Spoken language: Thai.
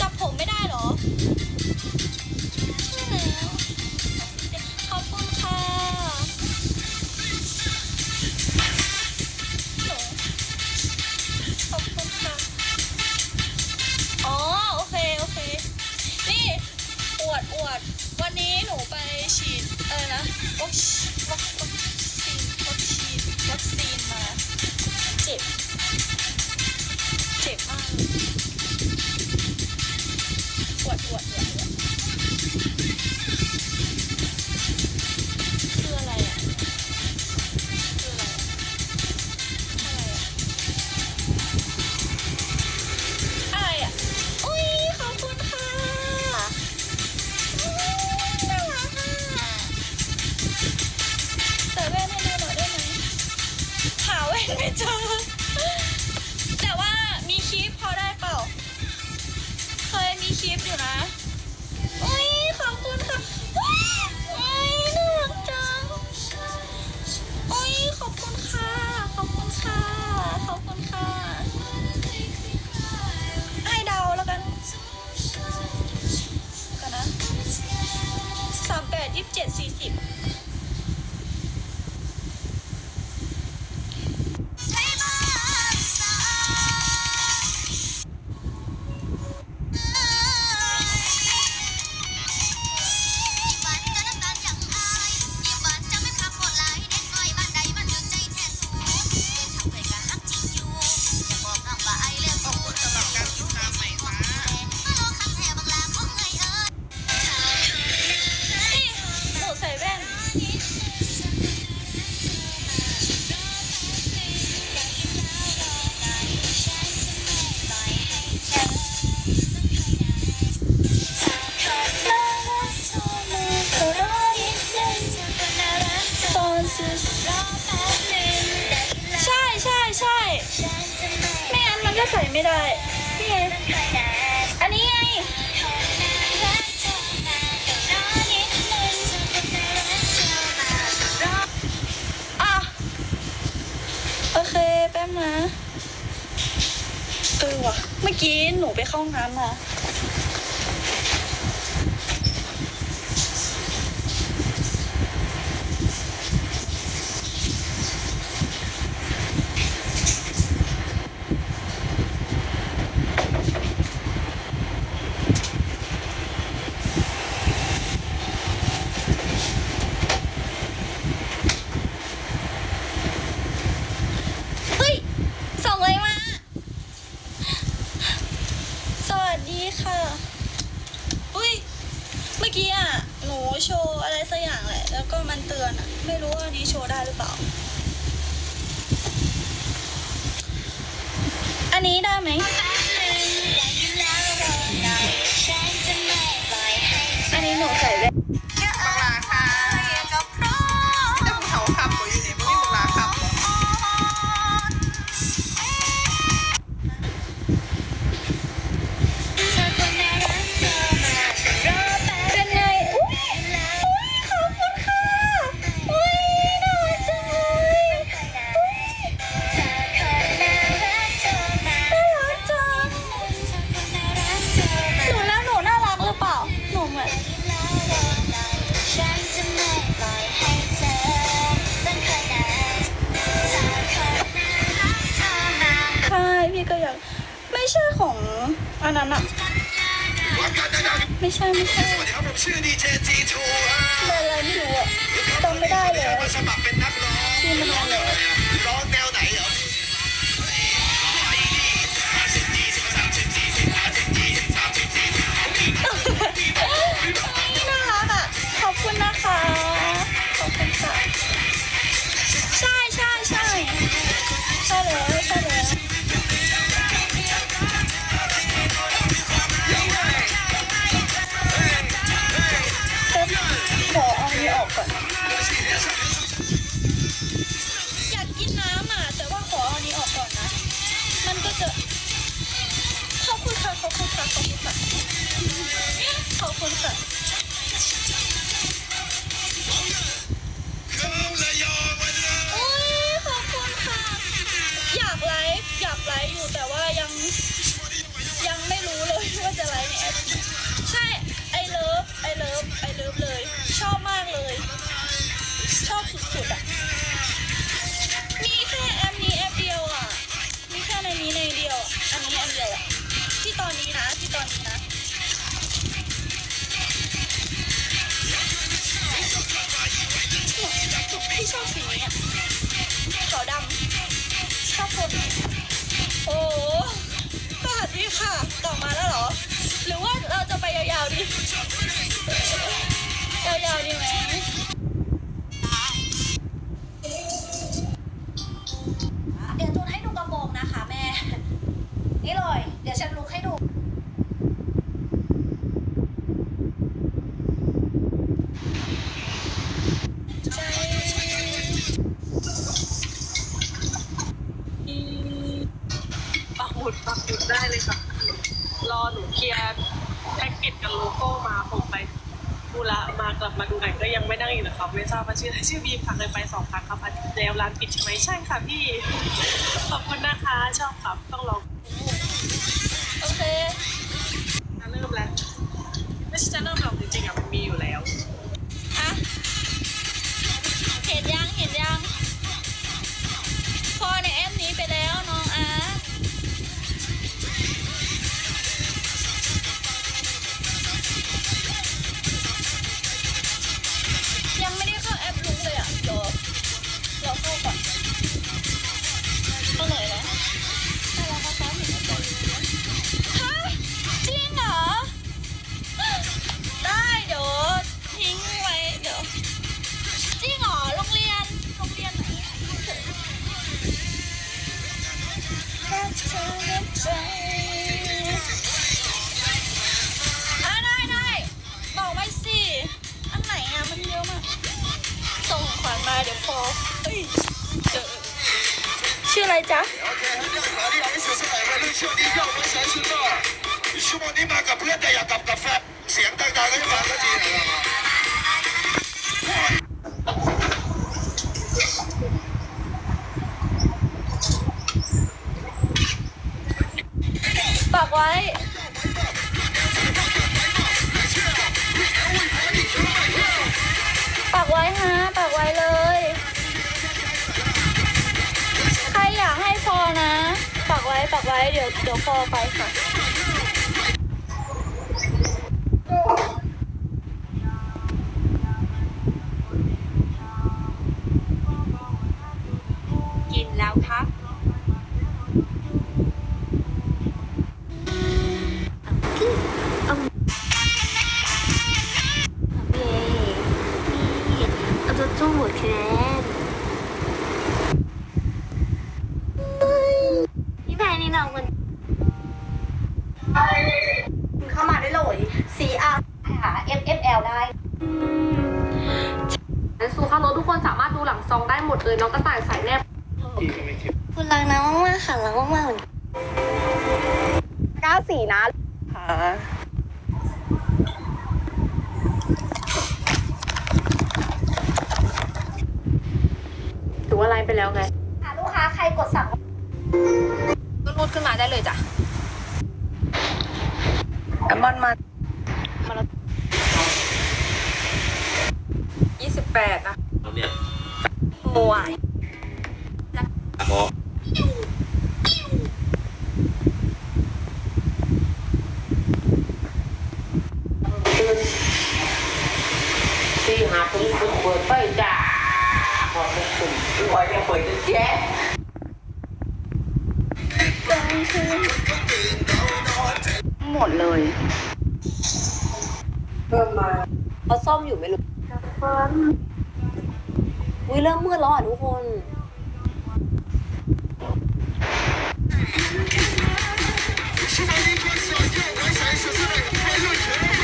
จับผมไม่ได้เหรอใช่แล้วขอบคุณค่ะขอบคุณค่ะ อ๋อ โอเค โอเค นี่ อวดอวด วันนี้หนูไปฉีด เอะไรนะวัคซีนวัค ไม่เจอ แต่ว่ามีคลิปพอได้เปล่า เคยมีคลิปอยู่นะ อุ้ยขอบคุณค่ะอุ้ยอุ้ยน่ารักจังอุ้ยขอบคุณค่ะ ขอบคุณค่ะ ขอบคุณค่ะ ใช่ใช่ใช่ไม่งั้นมันก็ใส่ไม่ได้นี่ไงอันนี้ไงอะโอเคแป๊บนะเออว่ะเมื่อกี้หนูไปเข้าห้องน้ำมา เฮ้ย ส่งเลยมา สวัสดีค่ะ อุ้ย เมื่อกี้อะ หนู โชว์อะไรสักอย่างแหละ แล้วก็มันเตือนอะไม่รู้ว่าอันนี้โชว์ได้หรือเปล่า อันนี้ได้ไหม อันนี้หนูใส่ได้ นนั้นอะไม่ใช่ไม่ใช่สวัสดีครับผมชื่อดีเจจีทูเบอร์อะไรไม่รู้อะจำไม่ได้เลยมาสมัครเป็นนักร้องชื่อมันอะไรอะร้อง ยังยังไม่รู้เลยว่าจะไลฟ์นแอปใช่ไอเลิฟไอเลิฟไอเลิฟเลย ชอบมากเลย ชอบสุดๆอะมีแค่แอปนี้แอปเดียวอะมีแค่ในนี้ในเดียวอันนี้แอปเดียวอะที่ตอนนี้นะที่ตอนนี้นะที่ชอบสีนี้อะขาวดำชอบคนโอ้ ค่ะ ต่อมาแล้วเหรอ หรือว่าเราจะไปยาวๆดีุดได้เลยค่ะ รอหนูเคลียร์แพ็กเกจกับโลโก้มาผมไปดูละมากลับมาดูไหนก็ยังไม่ได้อีกนะครับไม่ทราบว่าชื่ออะไรชื่อบีมค่ะเคยไปสองครั้งครับอาแล้วร้านปิดใช่ไหมใช่ค่ะพี่ ขอบคุณนะคะชอบครับต้องลองโอเคจะเริ่มแล้วไม่ใช่จะเริ่มหรอก เดี๋ยวพอชื่ออะไรจ๊ะเสียงต่างๆก็จะมาก็จริง ไว้เดี๋ยวเดี๋ยวฟอไปค่ะ งั้นซูค่ารถทุกคนสามารถดูหลังซองได้หมดเลยน้องกระต่ายสายแนบคุณรักนะมากๆค่ะรักมากๆเหมือนเก้าสี่นะค่ะถือว่าไลน์ไปแล้วไงหาลูกค้าใครกดสั่งก็รูดขึ้นมาได้เลยจ้ะแอมมอนมามาแล้วยี่สิบแปดนะ เนี่ยมวยพอที่หาปืนปืนเปิดไฟจ้าพอจะสุ่มที่ว่ายังเปิดจะแจ๊ะหมดเลยเพิ่มมาเขาซ่อมอยู่ไม่รู้ อุ้ยเริ่มมืดแล้วอะทุกคน Şimdi ilk başta gel, ben sayısızı ve ben ölçerim.